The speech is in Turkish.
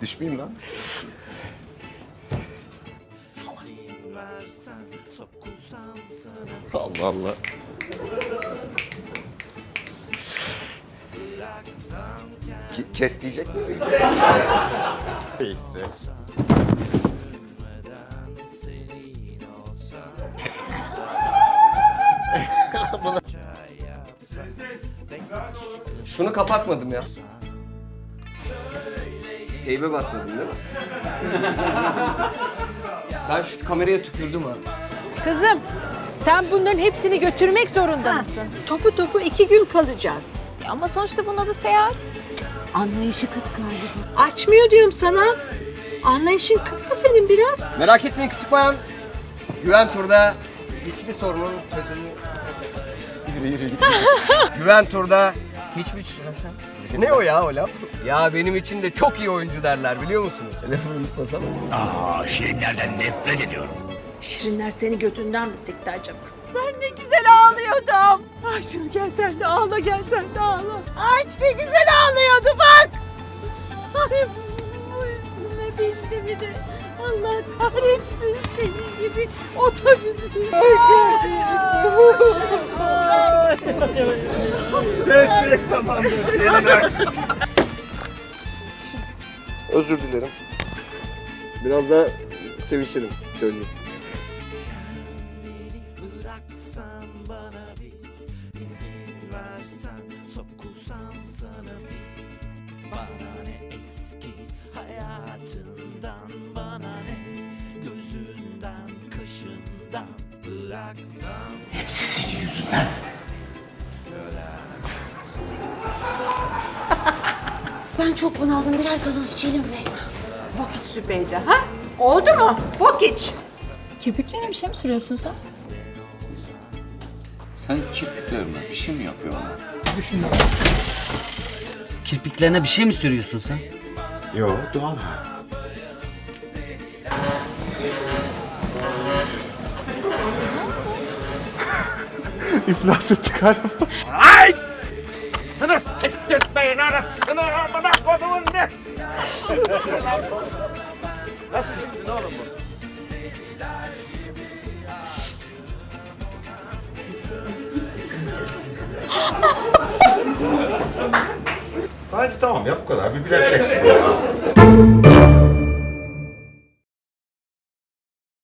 Düşmeyeyim lan. Allah Allah. Ki- Kes diyecek misin? Neyse. Şunu kapatmadım ya. Teybe basmadım değil mi? ben şu kameraya tükürdüm ha. Kızım sen bunların hepsini götürmek zorunda mısın? Topu topu iki gün kalacağız. Ama sonuçta bunun adı seyahat. Anlayışı kıt galiba. Açmıyor diyorum sana. Anlayışın kıt mı senin biraz? Merak etmeyin küçük bayan. Güven turda hiçbir sorunun çözümü... Yürü yürü git. Güven turda hiçbir... Nasıl? Ne o ya o laf? Ya benim için de çok iyi oyuncu derler biliyor musunuz? Telefonu unutmasam. Aa, şirinlerden nefret ediyorum. Şirinler seni götünden mi sikti acaba? Ben ne güzel ağlıyordum. Ay şunu gel sen de ağla gel sen de ağla. Ay ne güzel ağlıyordu bak. Ay de. Allah kahretsin senin gibi otobüsü. Özür dilerim. Biraz da sevişelim söyleyeyim. Ben çok bunaldım. Birer gazoz içelim mi? Vakit Zübeyde ha? Oldu mu? Vakit. Kirpiklerine bir şey mi sürüyorsun sen? Sen kirpiklerime bir şey mi yapıyorsun? Kirpiklerine bir şey mi sürüyorsun sen? Yo doğal ha. İflas ettik galiba. Sını siktirtmeyin arasını amına kodumun ne? Nasıl çıktın oğlum bu? Bence tamam ya bu kadar. Bir bu ya.